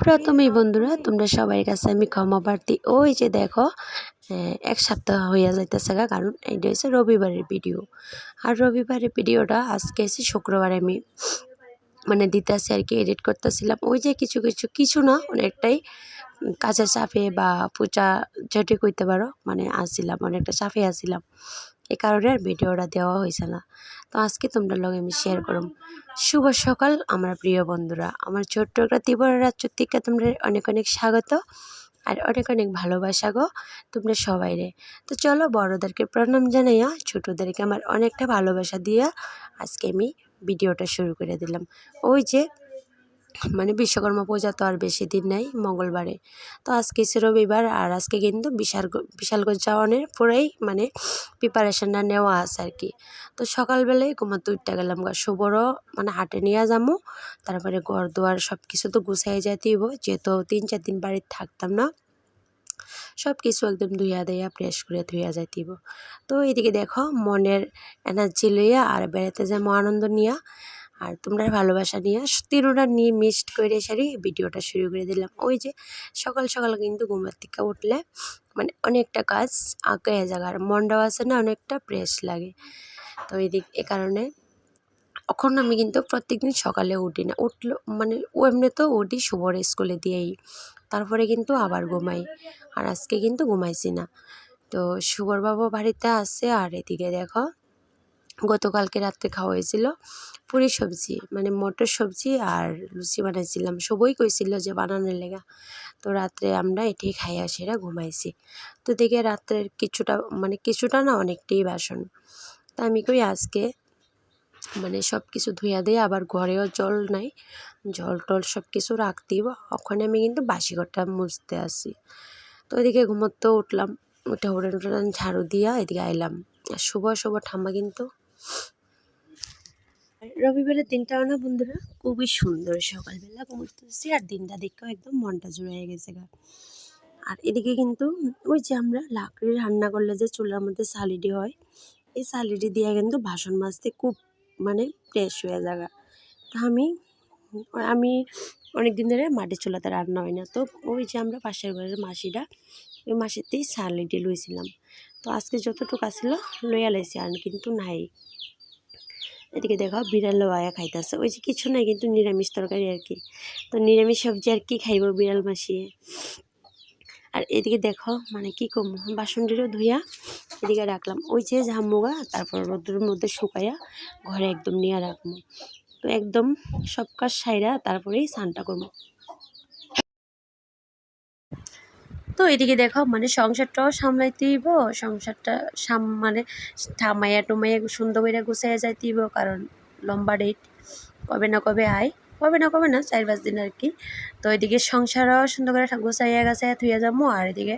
প্রথমেই বন্ধুরা, তোমরা সবাই কাছে আমি ক্ষমা প্রার্থী। ওই যে দেখো এক সপ্তাহ হইয়া যাইতেছে গা, কারণ এইটা হচ্ছে রবিবারের ভিডিও। আর রবিবারের ভিডিওটা আজকে এসে শুক্রবারে আমি মানে দিতেছি আর কি এডিট করতেছিলাম। ওই যে কিছু কিছু কিছু না, অনেকটাই কাজের চাপে বা পূজা যেটি কইতে পারো মানে আসছিলাম অনেকটা চাপে আসছিলাম এই কারণে আর ভিডিওটা দেওয়া হয়েছে না। তো আজকে তোমরা লগে আমি শেয়ার করম। শুভ সকাল, আমার প্রিয় বন্ধুরা। আমার ছোট্ট একটা ত্রিপুরা রাজ্য তোমরা অনেক অনেক স্বাগত আর অনেক অনেক ভালোবাসা গো তোমরা সবাই রে। তো চলো বড়োদেরকে প্রণাম জানাইয়া, ছোটোদেরকে আমার অনেকটা ভালোবাসা দিয়া আজকে আমি ভিডিওটা শুরু করে দিলাম। ওই যে মানে বিশ্বকর্মা পূজা তো আর বেশি দিন নাই, মঙ্গলবারে। তো আজকে হচ্ছে রবিবার, আর আজকে কিন্তু বিশাল বিশালগঞ্জ যাওয়ানের পুরাই মানে প্রিপারেশনটা নেওয়া আছে আর কি তো সকালবেলায় ঘুমাতে উঠতে গেলাম গা, শুভরও মানে হাটে নিয়ে যাব তারপরে ঘর দুয়ার সব কিছু তো গুছাই যাইতেইব যেহেতু তিন চার দিন বাড়িতে থাকতাম না। সব কিছু একদম ধুইয়া দেয়া প্রেস করে ধুইয়া যাইতেইব তো এদিকে দেখো মনের এনার্জি লইয়া আর বেড়াতে যাব আনন্দ নিয়া। আর তোমরা ভালোবাসা নিয়ে তিনোটা নিয়ে মিক্সড করে সারি ভিডিওটা শুরু করে দিলাম। ওই যে সকাল সকাল কিন্তু ঘুমের থেকে উঠলে মানে অনেকটা কাজ আগে জায়গা আর মনটাও আছে না, অনেকটা ফ্রেশ লাগে। তো এদিক এ কারণে এখন আমি কিন্তু প্রত্যেকদিন সকালে উঠি না। উঠল মানে এমনি তো উঠি শুভর স্কুলে দিয়েই, তারপরে কিন্তু আবার ঘুমাই আর আজকে কিন্তু ঘুমাইছি না। তো শুভর বাবা বাড়িতে আছে আর এদিকে দেখো গতকালকে রাত্রে খাওয়া হয়েছিল পুরি সবজি মানে মটর সবজি আর লুচি বানাইছিলাম। সবই কইছিল যে বানানোর লেগা। তো রাত্রে আমরা এটাই খাইয়া সেরা ঘুমাইছি। তো দেখে রাত্রের কিছুটা মানে কিছুটা না অনেকটাই বাসন। তা আমি কই আজকে মানে সব কিছু ধুইয়া দিয়ে আবার ঘরেও জল নাই, জল টল সব কিছু রাখতেই ওখানে আমি কিন্তু বাসি ঘরটা মুছতে আসি তো ওইদিকে ঘুমোতেও উঠলাম, উঠে উঠে উঠে ঝাড়ু দিয়া এদিকে আইলাম। আর শুভ শুভ ঠাম্মা কিন্তু রবিবারের দিনটাও না বন্ধুরা। খুবই সুন্দর সকালবেলা ঘুমোতেছি আর দিনটা দেখেও একদম মনটা জুড়ে গেছে গা। আর এদিকে কিন্তু ওই যে আমরা লাকড়ির রান্না করলে যে চুলার মধ্যে সালিডি হয়, এই সালিডি দিয়ে কিন্তু বাসন মাজতে খুব মানে ফ্রেশ হয়ে যাগা তা আমি আমি অনেক দিন ধরে মাটির চুলাতে রান্না হয় না, তো ওই যে আমরা পাশের ঘরের মাসিটা ওই মাসিতেই সালিডি লইছিলাম। তো আজকে যতটুকু আসছিল লইয়া লাইছি, আর কিন্তু নাই। এদিকে দেখো, বিড়াল আয়া খাইতেছে। ওই যে কিছু নাই, কিন্তু নিরামিষ তরকারি আর কি। তো নিরামিষ সবজি আর কি খাইব বিড়াল মাসিয়ে। আর এদিকে দেখো মানে কি কম বাসনটিরও ধুইয়া এদিকে রাখলাম। ওই যে ঝামুগা, তারপর রোদ্রের মধ্যে শুকাইয়া ঘরে একদম নিয়ে রাখব। তো একদম সব কাজ সাইরা তারপরেই স্নানটা করব। তো এদিকে দেখো মানে সংসারটাও সামলাইতে হইব, সংসারটা সাম মানে ঠামাইয়া টুমাইয়া সুন্দর করে গুছাইয়া যাইতে হইব, কারণ লম্বা ডেট কবে না কবে আয়, কবে না কবে না, চার পাঁচ দিন আর কি তো এদিকে সংসারও সুন্দর করে গুছাইয়া গাছাইয়া থুইয়া যাব আর এদিকে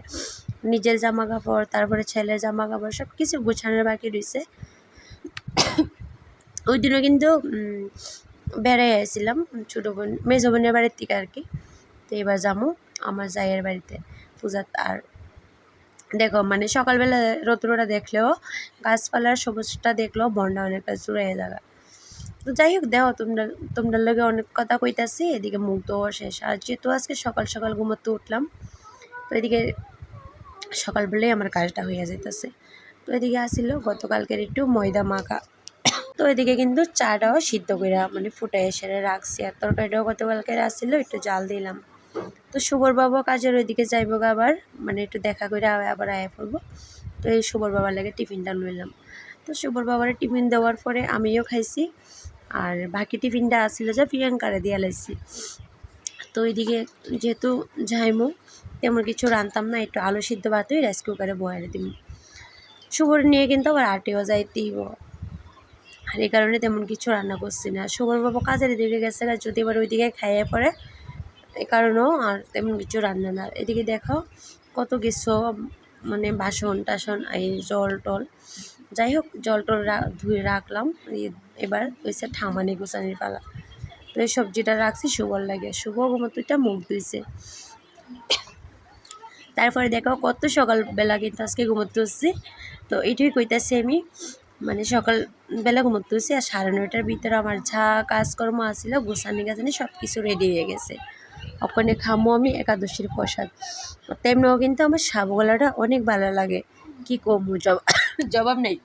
নিজের জামা কাপড় তারপরে ছেলের জামা কাপড় সব কিছু গুছানোর বাকি রয়েছে ওই দিনও কিন্তু বেড়াই আসছিলাম ছোটো বোন, মেজো বোনের বাড়ির থেকে আর কি তো এবার যাব আমার জায়ের বাড়িতে। পূজার আর দেখো মানে সকালবেলা রৌদ্রটা দেখলেও, গাছপালার সবুজটা দেখলেও বন্যা অনেকটা জুড়ে জায়গা তো যাই হোক, দেখো, তোমরা তোমরা লগে অনেক কথা কইতাছি। এদিকে মুখ দেওয়া শেষ। আর যেহেতু আজকে সকাল সকাল ঘুমোতে উঠলাম, তো এদিকে সকালবেলায় আমার কাজটা হইয়া যাইতেছে। তো এদিকে আসছিল গতকালকের একটু ময়দা মাখা। তো এদিকে কিন্তু চাটাও সিদ্ধ করে মানে ফুটাই সেরে রাখছি। আর তরকারিটাও গতকালকে আসছিল একটু জাল দিলাম। তো শুভর বাবা কাজের ওইদিকে যাইবো আবার মানে একটু দেখা করে আবার আয়া পড়ব। তো এই শুভর বাবার লাগে টিফিনটা লইলাম। তো শুভর বাবার টিফিন দেওয়ার পরে আমিও খাইছি, আর বাকি টিফিনটা আসছিল যে প্রিয়াঙ্কারে দিয়া লাইছি। তো ওইদিকে যেহেতু যাইমু, তেমন কিছু রানতাম না, একটু আলু সিদ্ধ ভাতই রাইস কুকারে বয়ালে দিব শুভর নিয়ে কিন্তু আবার আটেও যাইতেইব আর এই কারণে তেমন কিছু রান্না করছি না। শুভর বাবা কাজের দিকে গেছে যদি এবার ওইদিকে খাইয়ে পরে এই কারণেও আর তেমন কিছু রান্না না। এদিকে দেখো কত কিছু মানে বাসন টাসন, এই জল টল। যাই হোক, জল টল ধুয়ে রাখলাম। এবার হয়েছে ঠামানি গোসানির পালা। তো এই সবজিটা রাখছি, শুভর লাগে। শুভ ঘুমতুইটা মুখ ধুইছে। তারপরে দেখো কত সকালবেলা কিন্তু আজকে ঘুমোতে হচ্ছে তো এইটাই কইতাছি আমি মানে সকালবেলা ঘুমোতে হচ্ছে আর সাড়ে নয়টার ভিতরে আমার যা কাজকর্ম আসছিল গোসানি গাছানি সব কিছু রেডি হয়ে গেছে। ওখানে খামো আমি একাদশীর প্রসাদ। তেমনিও কিন্তু আমার সাবগোলাটা অনেক ভালো লাগে। কি কমু জব জবাব নেই।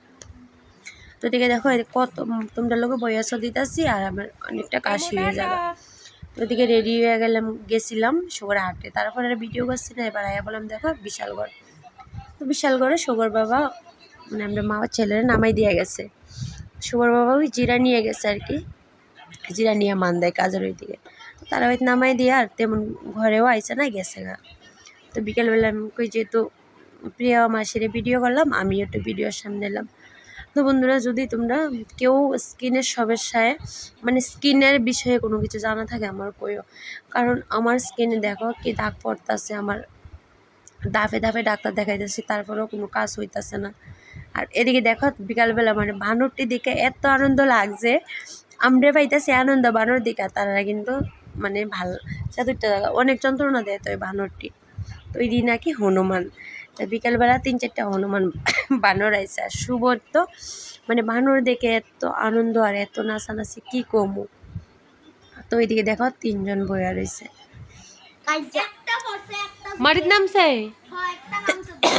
তো দেখে দেখো কত তোমরা লোক বয়স দিতেছি আর আমার অনেকটা কাশি হয়ে যাবে। তো ওদিকে রেডি হয়ে গেলাম গেছিলাম সুগর হাটে। তারপরে আর ভিডিও করছি না এবার আয়া বললাম দেখো বিশালগড়। তো বিশালগড়ে সুগর বাবা মানে আমরা মা ছেলেরা নামাই দিয়ে গেছে। সুগর বাবা ওই জিরা নিয়ে গেছে আর কি। জিরা নিয়ে মান দেয় কাজের ওই দিকে তো তারা ওই নামাই দিয়ে আর তেমন ঘরেও আইসে না, গেছে না। তো বিকেলবেলা আমি কই যেহেতু প্রিয়া মাসিরে ভিডিও করলাম, আমিও একটু ভিডিওর সামনে এলাম। তো বন্ধুরা, যদি তোমরা কেউ স্কিনের সমস্যায় মানে স্কিনের বিষয়ে কোনো কিছু জানা থাকে আমার কইও। কারণ আমার স্কিনে দেখো কি দাগ পড়তেছে, আমার দাফে দাফে ডাক্তার দেখাইতেছি, তারপরেও কোনো কাজ হইতাছে না। আর এদিকে দেখো, বিকালবেলা মানে বানরটি দিকে এত আনন্দ লাগছে আমরা পাইতেছি আনন্দ বানর দিকে, তারা কিন্তু মানে ভালো চাতুরটা অনেক যন্ত্রণা দেয় তো ওই বানরটি। তো ওই দিন নাকি হনুমান তা বিকালবেলা তিন চারটা হনুমান বানর আইছে আর সুবোধ তো মানে বানর দেখে এত আনন্দ আর এত নাচানাচি কি কমু? তো ওইদিকে দেখো তিনজন বইয়া রয়েছে একটা পড়ছে একটা মাটির নামছে? হয় একটা নামছে।